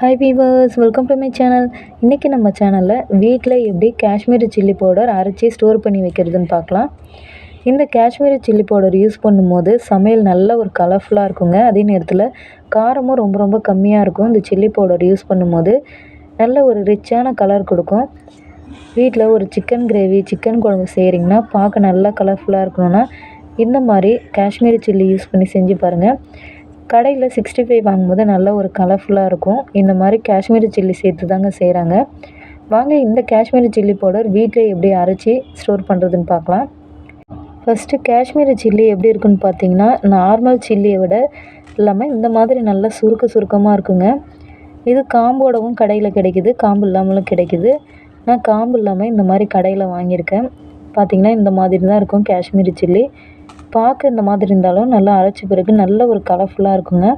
Hi viewers welcome to my channel இன்றைக்கி நம்ம சேனலில் வீட்டில் எப்படி காஷ்மீரி சில்லி பவுடர் அரைச்சி ஸ்டோர் பண்ணி வைக்கிறதுன்னு பார்க்கலாம். இந்த காஷ்மீரி சில்லி பவுடர் யூஸ் பண்ணும்போது சமையல் நல்ல ஒரு கலர்ஃபுல்லாக இருக்குங்க. அதே நேரத்தில் காரமும் ரொம்ப ரொம்ப கம்மியாக இருக்கும். இந்த சில்லி பவுடர் யூஸ் பண்ணும்போது நல்ல ஒரு ரிச்சான கலர் கொடுக்கும். வீட்டில் ஒரு சிக்கன் கிரேவி சிக்கன் குழம்பு செய்கிறீங்கன்னா பார்க்க நல்லா கலர்ஃபுல்லாக இருக்கணும்னா இந்த மாதிரி காஷ்மீரி சில்லி யூஸ் பண்ணி செஞ்சு பாருங்கள் கடையில் சிக்ஸ்டி ஃபைவ் வாங்கும்போது நல்ல ஒரு கலர்ஃபுல்லாக இருக்கும். இந்த மாதிரி காஷ்மீரி சில்லி சேர்த்து தாங்க செய்கிறாங்க வாங்க இந்த காஷ்மீரி சில்லி பவுடர் வீட்டில் எப்படி அரைச்சி ஸ்டோர் பண்ணுறதுன்னு பார்க்கலாம். ஃபஸ்ட்டு காஷ்மீரி சில்லி எப்படி இருக்குன்னு பார்த்தீங்கன்னா நார்மல் சில்லியை விட இல்லாமல் இந்த மாதிரி நல்லா சுருக்க சுருக்கமாக இருக்குங்க. இது காம்போடவும் கடையில் கிடைக்கிது காம்பு இல்லாமலும் கிடைக்கிது. நான் காம்பு இல்லாமல் இந்த மாதிரி கடையில் வாங்கியிருக்கேன். பார்த்திங்கன்னா இந்த மாதிரி தான் இருக்கும் காஷ்மீரி சில்லி பார்க்க இந்த மாதிரி இருந்தாலும் நல்லா அரைச்ச பிறகு நல்ல ஒரு கலர்ஃபுல்லாக இருக்குங்க.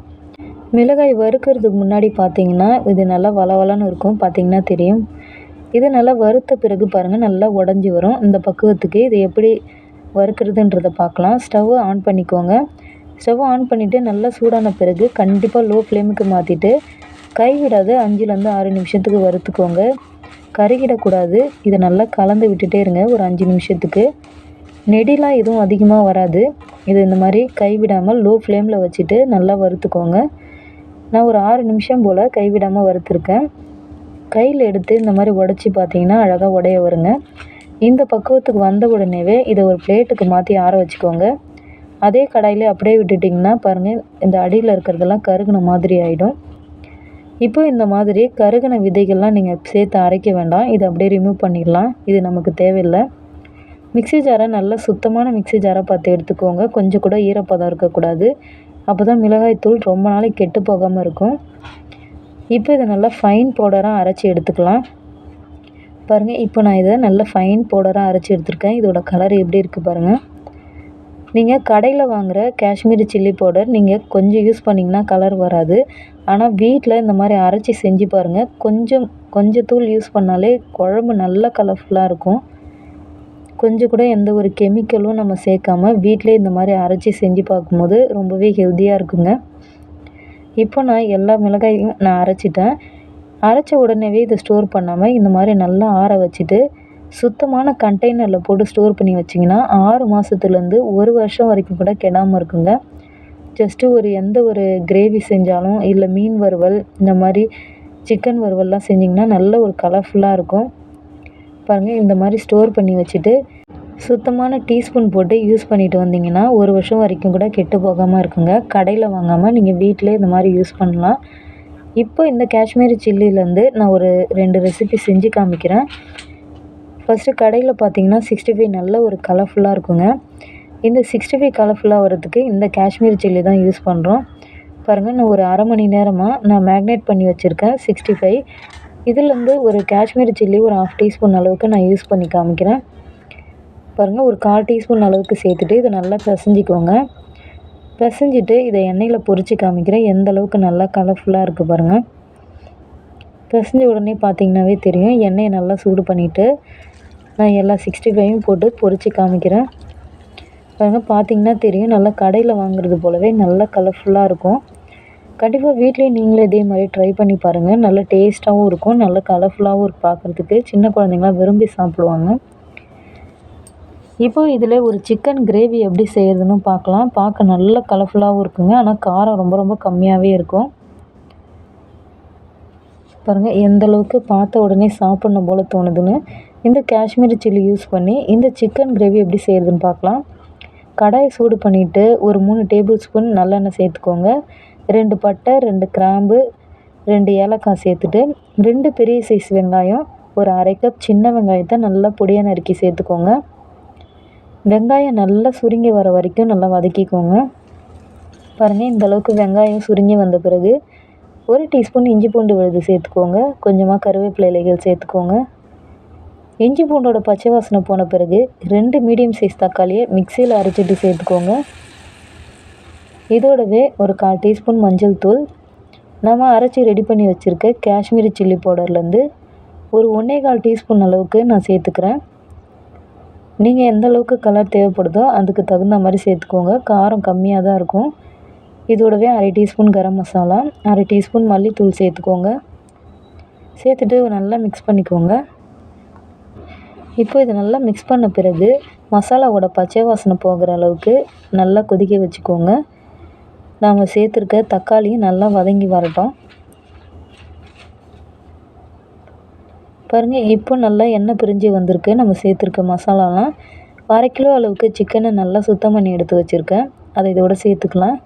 மிளகாய் வறுக்கிறதுக்கு முன்னாடி பார்த்தீங்கன்னா இது நல்லா வளவலன்னு இருக்கும் பார்த்தீங்கன்னா தெரியும். இது நல்லா வறுத்த பிறகு பாருங்கள் நல்லா உடஞ்சி வரும். இந்த பக்குவத்துக்கு இது எப்படி வறுக்கிறதுன்றதை பார்க்கலாம் ஸ்டவ்வை ஆன் பண்ணிக்கோங்க. ஸ்டவ் ஆன் பண்ணிவிட்டு நல்லா சூடான பிறகு கண்டிப்பாக லோ ஃப்ளேமுக்கு மாற்றிட்டு கைவிடாத அஞ்சுலேருந்து ஆறு நிமிஷத்துக்கு வறுத்துக்கோங்க. கருகிடக்கூடாது. இதை நல்லா கலந்து விட்டுட்டே இருங்க ஒரு அஞ்சு நிமிஷத்துக்கு. நெடிலாம் எதுவும் அதிகமாக வராது. இது இந்த மாதிரி கைவிடாமல் லோ ஃப்ளேமில் வச்சுட்டு நல்லா வறுத்துக்கோங்க. நான் ஒரு ஆறு நிமிஷம் போல் கைவிடாமல் வறுத்துருக்கேன். கையில் எடுத்து இந்த மாதிரி உடச்சி பார்த்தீங்கன்னா அழகாக உடைய வருங்க. இந்த பக்குவத்துக்கு வந்த உடனேவே இதை ஒரு பிளேட்டுக்கு மாற்றி ஆற வச்சுக்கோங்க. அதே கடாயிலே அப்படியே விட்டுட்டிங்கன்னா பாருங்கள் இந்த அடியில் இருக்கிறதெல்லாம் கருகுன மாதிரி ஆகிடும் இப்போ இந்த மாதிரி கருகின விதைகள்லாம் நீங்கள் சேர்த்து அரைக்க வேண்டாம். இதை அப்படியே ரிமூவ் பண்ணிடலாம். இது நமக்கு தேவையில்லை. மிக்ஸி ஜாரை நல்லா சுத்தமான மிக்ஸி ஜாராக பார்த்து எடுத்துக்கோங்க. கொஞ்சம் கூட ஈரப்பதம் இருக்கக்கூடாது. அப்போ தான் மிளகாய்த்தூள் ரொம்ப நாளைக்கு கெட்டு போகாமல் இருக்கும். இப்போ இதை நல்லா ஃபைன் பவுடராக அரைச்சி எடுத்துக்கலாம். பாருங்கள் இப்போ நான் இதை நல்ல ஃபைன் பவுடராக அரைச்சி எடுத்துருக்கேன். இதோட கலர் எப்படி இருக்குது பாருங்கள் நீங்கள் கடையில் வாங்குகிற காஷ்மீரி சில்லி பவுடர் நீங்கள் கொஞ்சம் யூஸ் பண்ணிங்கன்னா கலர் வராது. ஆனால் வீட்டில் இந்த மாதிரி அரைச்சி செஞ்சு பாருங்கள் கொஞ்சம் கொஞ்சம் தூள் யூஸ் பண்ணாலே குழம்பு நல்ல கலர்ஃபுல்லாக இருக்கும். கொஞ்சம் கூட எந்த ஒரு கெமிக்கலும் நம்ம சேர்க்காம வீட்டிலே இந்த மாதிரி அரைச்சி செஞ்சு பார்க்கும்போது ரொம்பவே ஹெல்த்தியாக இருக்குங்க. இப்போ நான் எல்லா மிளகாயும் நான் அரைச்சிட்டேன். அரைச்ச உடனேவே இதை ஸ்டோர் பண்ணாமல் இந்த மாதிரி நல்லா ஆற வச்சுட்டு சுத்தமான கண்டெய்னரில் போட்டு ஸ்டோர் பண்ணி வச்சிங்கன்னா ஆறு மாதத்துலேருந்து ஒரு வருஷம் வரைக்கும் கூட கெடாமல் இருக்குங்க. ஜஸ்ட்டு ஒரு எந்த ஒரு கிரேவி செஞ்சாலும் இல்லை மீன் வறுவல் இந்த மாதிரி சிக்கன் வறுவல்லாம் செஞ்சிங்கன்னா நல்ல ஒரு கலர்ஃபுல்லாக இருக்கும். பாருங்கள் இந்த மாதிரி ஸ்டோர் பண்ணி வச்சுட்டு சுத்தமான டீஸ்பூன் போட்டு யூஸ் பண்ணிட்டு வந்தீங்கன்னா ஒரு வருஷம் வரைக்கும் கூட கெட்டு போகாமல் இருக்குங்க. கடையில் வாங்காமல் நீங்கள் வீட்டிலே இந்த மாதிரி யூஸ் பண்ணலாம். இப்போ இந்த காஷ்மீரி சில்லிலேருந்து நான் ஒரு ரெண்டு ரெசிபி செஞ்சு காமிக்கிறேன். ஃபஸ்ட்டு கடையில் பார்த்தீங்கன்னா சிக்ஸ்டி ஃபைவ் நல்ல ஒரு கலர்ஃபுல்லாக இருக்குங்க. இந்த சிக்ஸ்டி ஃபைவ் கலர்ஃபுல்லாக வரதுக்கு இந்த காஷ்மீரி சில்லி தான் யூஸ் பண்ணுறோம் பாருங்கள் நான் ஒரு அரை மணி நேரமாக நான் மேக்னேட் பண்ணி வச்சுருக்கேன் சிக்ஸ்டி ஃபைவ் இதுலேருந்து ஒரு காஷ்மீரி சில்லி ஒரு ஹாஃப் டீஸ்பூன் அளவுக்கு நான் யூஸ் பண்ணி காமிக்கிறேன். பாருங்கள் ஒரு கால் டீஸ்பூன் அளவுக்கு சேர்த்துட்டு இதை நல்லா பிசைஞ்சிக்கோங்க. பிசைஞ்சிட்டு இதை எண்ணெயில் பொறிச்சு காமிக்கிறேன். எந்த அளவுக்கு நல்லா கலர்ஃபுல்லாக இருக்குது பாருங்கள் பிசைஞ்ச உடனே பார்த்தீங்கன்னாவே தெரியும் எண்ணெயை நல்லா சூடு பண்ணிவிட்டு நான் எல்லா சிக்ஸ்டி ஃபைவும் போட்டு பொறிச்சு காமிக்கிறேன். பாருங்கள் பார்த்தீங்கன்னா தெரியும் நல்லா கடையில் வாங்குறது போலவே நல்லா கலர்ஃபுல்லாக இருக்கும். கண்டிப்பாக வீட்லேயும் நீங்களே இதே மாதிரி ட்ரை பண்ணி பாருங்கள் நல்ல டேஸ்ட்டாகவும் இருக்கும். நல்ல கலர்ஃபுல்லாகவும் இருக்கும் பார்க்குறதுக்கு சின்ன குழந்தைங்களாம் விரும்பி சாப்பிடுவாங்க. இப்போ இதில் ஒரு சிக்கன் கிரேவி எப்படி செய்கிறதுன்னு பார்க்கலாம். பார்க்க நல்ல கலர்ஃபுல்லாகவும் இருக்குங்க. ஆனால் காரம் ரொம்ப ரொம்ப கம்மியாகவே இருக்கும். பாருங்கள் எந்த அளவுக்கு பார்த்த உடனே சாப்பிட்ணும் போல் தோணுதுன்னு. இந்த காஷ்மீரி சில்லி யூஸ் பண்ணி இந்த சிக்கன் கிரேவி எப்படி செய்கிறதுன்னு பார்க்கலாம். கடாயை சூடு பண்ணிவிட்டு ஒரு மூணு டேபிள் ஸ்பூன் நல்லெண்ணெய் சேர்த்துக்கோங்க. ரெண்டு பட்டை ரெண்டு கிராம்பு ரெண்டு ஏலக்காய் சேர்த்துட்டு ரெண்டு பெரிய சைஸ் வெங்காயம் ஒரு அரை கப் சின்ன வெங்காயத்தை நல்லா பொடியாக நறுக்கி சேர்த்துக்கோங்க. வெங்காயம் நல்லா சுருங்கி வர வரைக்கும் நல்லா வதக்கிக்கோங்க. பாருங்கள் இந்த அளவுக்கு வெங்காயம் சுருங்கி வந்த பிறகு ஒரு டீஸ்பூன் இஞ்சி பூண்டு விழுது சேர்த்துக்கோங்க. கொஞ்சமாக கருவேப்பிலை இலைகள் சேர்த்துக்கோங்க. இஞ்சி பூண்டோட பச்சை வாசனை போன பிறகு ரெண்டு மீடியம் சைஸ் தக்காளியை மிக்சியில் அரைச்சிட்டு சேர்த்துக்கோங்க. இதோடவே ஒரு கால் டீஸ்பூன் மஞ்சள் தூள். நம்ம அரைச்சி ரெடி பண்ணி வச்சுருக்க காஷ்மீரி சில்லி பவுடர்லேருந்து ஒரு ஒன்றே கால் டீஸ்பூன் அளவுக்கு நான் சேர்த்துக்கிறேன். நீங்கள் எந்த அளவுக்கு கலர் தேவைப்படுதோ அதுக்கு தகுந்த மாதிரி சேர்த்துக்கோங்க. காரம் கம்மியாக தான் இருக்கும். இதோடவே அரை டீஸ்பூன் கரம் மசாலா அரை டீஸ்பூன் மல்லித்தூள் சேர்த்துக்கோங்க. சேர்த்துட்டு நல்லா மிக்ஸ் பண்ணிக்கோங்க. இப்போ இது நல்லா மிக்ஸ் பண்ண பிறகு மசாலாவோட பச்சை வாசனை போகிற அளவுக்கு நல்லா கொதிக்க வச்சுக்கோங்க. நாம் சேர்த்துருக்க தக்காளியும் நல்லா வதங்கி வரட்டும். பாருங்கள் இப்போ நல்லா எண்ணெய் பிரிஞ்சு வந்திருக்கு. நம்ம சேர்த்துருக்க மசாலாலாம். அரை கிலோ அளவுக்கு சிக்கனை நல்லா சுத்தம் பண்ணி எடுத்து வச்சுருக்கேன். அதை இதோட சேர்த்துக்கலாம்.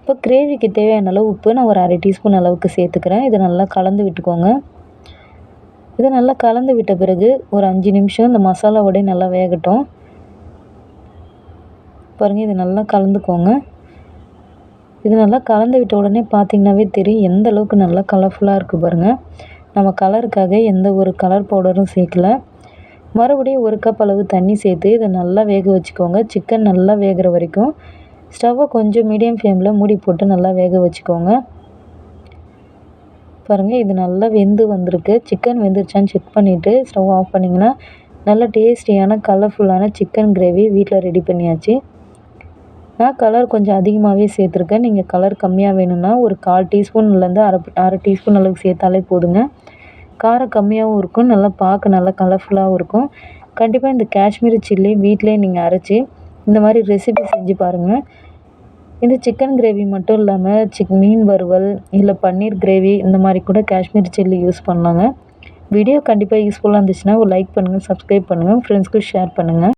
இப்போ கிரேவிக்கு தேவையான அளவு உப்பு நான் ஒரு அரை டீஸ்பூன் அளவுக்கு சேர்த்துக்கிறேன். இதை நல்லா கலந்து விட்டுக்கோங்க. இதை நல்லா கலந்து விட்ட பிறகு ஒரு அஞ்சு நிமிஷம் இந்த மசாலாவோடய நல்லா வேகட்டும். பாருங்கள் இது நல்லா கலந்துக்கோங்க. இது நல்லா கலந்து விட்ட உடனே பார்த்திங்கனாவே தெரியும் எந்த அளவுக்கு நல்லா கலர்ஃபுல்லாக இருக்குது பாருங்கள் நம்ம கலருக்காக எந்த ஒரு கலர் பவுடரும் சேர்க்கல. மறுபடியும் ஒரு கப் அளவு தண்ணி சேர்த்து இதை நல்லா வேக வச்சுக்கோங்க. சிக்கன் நல்லா வேகிற வரைக்கும். ஸ்டவ்வை கொஞ்சம் மீடியம் ஃப்ளேமில் மூடி போட்டு நல்லா வேக வச்சுக்கோங்க. பாருங்கள் இது நல்லா வெந்து வந்திருக்கு. சிக்கன் வெந்துருச்சான்னு செக் பண்ணிவிட்டு ஸ்டவ் ஆஃப் பண்ணிங்கன்னா நல்ல டேஸ்டியான கலர்ஃபுல்லான சிக்கன் கிரேவி வீட்டில் ரெடி பண்ணியாச்சு. நான் கலர் கொஞ்சம் அதிகமாகவே சேர்த்துருக்கேன் நீங்கள் கலர் கம்மியாக வேணும்னா ஒரு கால் டீஸ்பூன்லேருந்து அரை அரை டீஸ்பூன் அளவுக்கு சேர்த்தாலே போதுங்க. காரம் கம்மியாகவும் இருக்கும். நல்லா பார்க்க நல்லா கலர்ஃபுல்லாகவும் இருக்கும். கண்டிப்பாக இந்த காஷ்மீரி சில்லி வீட்டிலே நீங்கள் அரைச்சி இந்த மாதிரி ரெசிபி செஞ்சு பாருங்கள் இந்த சிக்கன் கிரேவி மட்டும் இல்லாமல் சிக் மீன் வறுவல் இல்லை பன்னீர் கிரேவி இந்த மாதிரி கூட காஷ்மீரி சில்லி யூஸ் பண்ணலாங்க. வீடியோ கண்டிப்பாக யூஸ்ஃபுல்லாக இருந்துச்சுன்னா ஒரு லைக் பண்ணுங்கள் சப்ஸ்கிரைப் பண்ணுங்கள் ஃப்ரெண்ட்ஸ்க்கு ஷேர் பண்ணுங்கள்